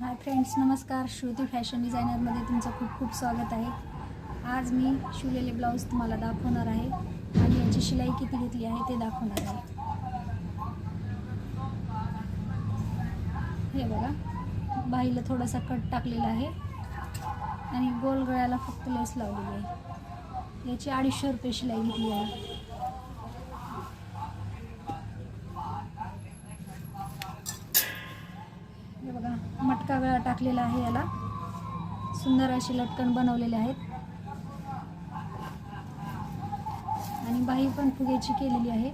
Hi friends नमस्कार. Shruti fashion डिझायनरमध्ये तुमचं खूप खूप स्वागत आहे. आज मी शिवलेले ब्लाऊज तुम्हाला दाखवणार आहे आणि याची शिलाई किती घेतली आहे ते दाखवणार आहे. हे बघा बाईला थोडासा कट टाकलेला आहे आणि गोल गळ्याला फक्त लेस लावलेली आहे. याची अडीचशे रुपये शिलाई घेतली आहे. मटका वेळा टाकलेला आहे याला. सुंदर अशी लटकन बनवलेले आहेत. आणि बाही पण फुग्याची केलेली आहे.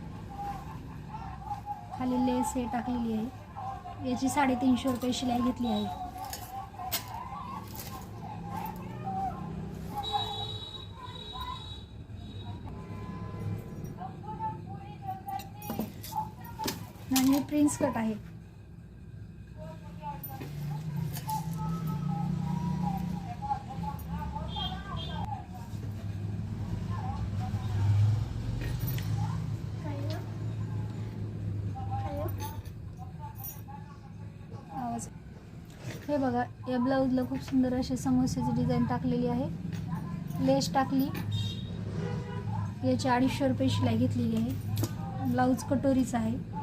खाली लेस हे टाकलेली आहे. याची साडेतीनशे रुपये शिलाई घेतली आहे. आणि प्रिन्स कट आहे. हे बघा या ब्लाऊजला खूप सुंदर असे समोसेची डिझाईन टाकलेली आहे. लेस टाकली. याची अडीचशे रुपये शिलाई घेतलेली आहे. ब्लाऊज कटोरीचा आहे.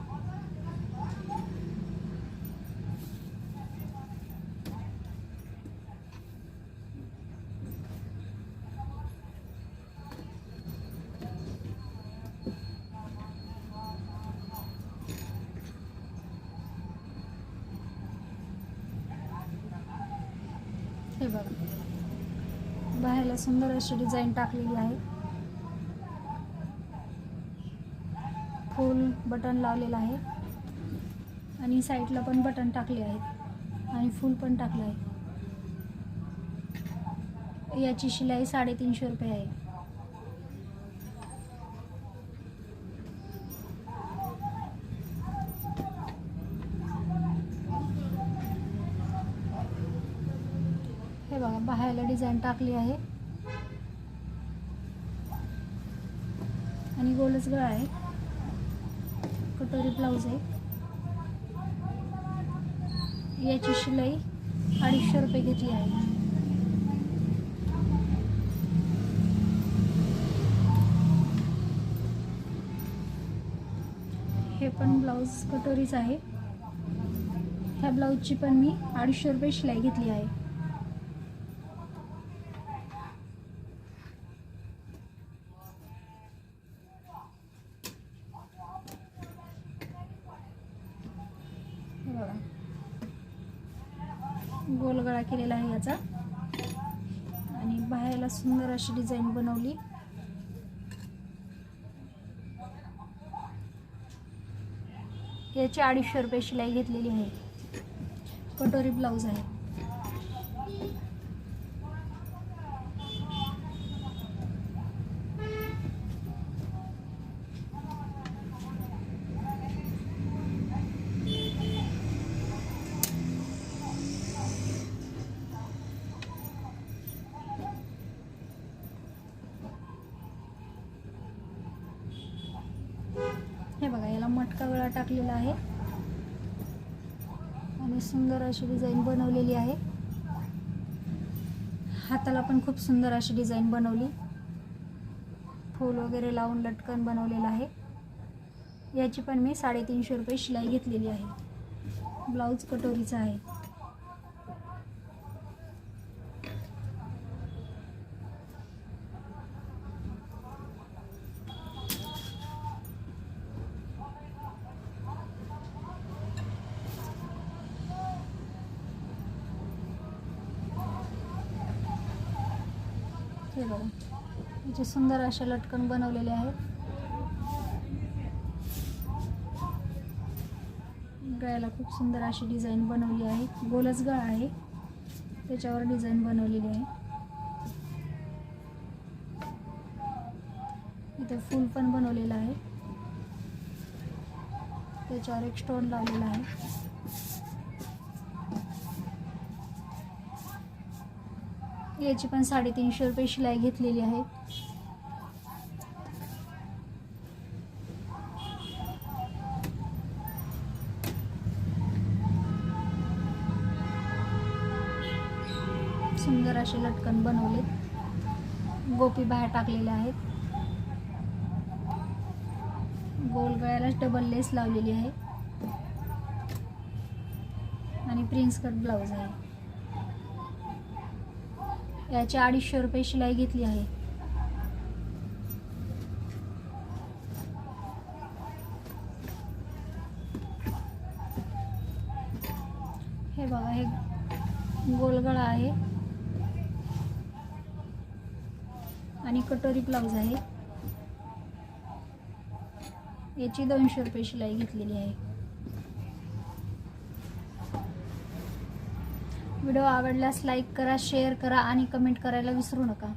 बघा. बाहेरला सुंदर अशी डिझाईन टाकलेली आहे. फुल बटन लावलेलं आहे. आणि साईडला पण बटन टाकले आहेत आणि फुल पण टाकलं आहे. याची शिलाई साडेतीनशे रुपये आहे. बघा बाहेरला डिझाईन टाकली आहे. आणि गोलच गळा आहे. कटोरी ब्लाऊज आहे. याची शिलाई अडीचशे रुपये घेतली आहे. हे पण ब्लाऊज कटोरीच आहे. ह्या ब्लाऊजची पण मी अडीचशे रुपये शिलाई घेतली आहे हे बघा. गोल गळा केलेला आहे याचा. आणि बाहेरला सुंदर अशी डिझाईन बनवली. याची अडीचशे रुपये शिलाई घेतलेली आहे. कटोरी ब्लाऊज आहे. मटका गळा टाकलेला आहे. आणि सुंदर अशी डिझाईन बनवलेली आहे. हाताला पण खूप सुंदर अशी डिझाईन बनवली. फूल वगैरे लावून लटकन बनवलेलं आहे. याची पण मी साडेतीनशे रुपये शिलाई घेतलेली आहे. ब्लाऊज कटोरीचा आहे. हे बघा. याचे सुंदर अशा लटकन बनवलेले आहेत. गळ्याला खूप सुंदर अशी डिझाईन बनवली आहे. गोलच गळा आहे. त्याच्यावर डिझाईन बनवलेली आहे. इथे फूल पण बनवलेलं आहे. त्याच्यावर एक स्टोन लावलेला आहे. याची पण साडेतीनशे रुपये शिलाई घेतलेली आहे. सुंदर असे लटकन बनवले. गोपी बाहेर टाकलेल्या आहेत. गोल गळ्यालाच डबल लेस लावलेली आहे. आणि प्रिन्स कट ब्लाऊज आहे. याची अडीचशे रुपये शिलाई घेतली आहे. हे बघा हे गोलगळा आहे. आणि कटोरी ब्लाऊज आहे. याची दोनशे रुपये शिलाई घेतलेली आहे. व्हिडिओ आवडल्यास लाईक करा शेअर करा आणि कमेंट करायला विसरू नका.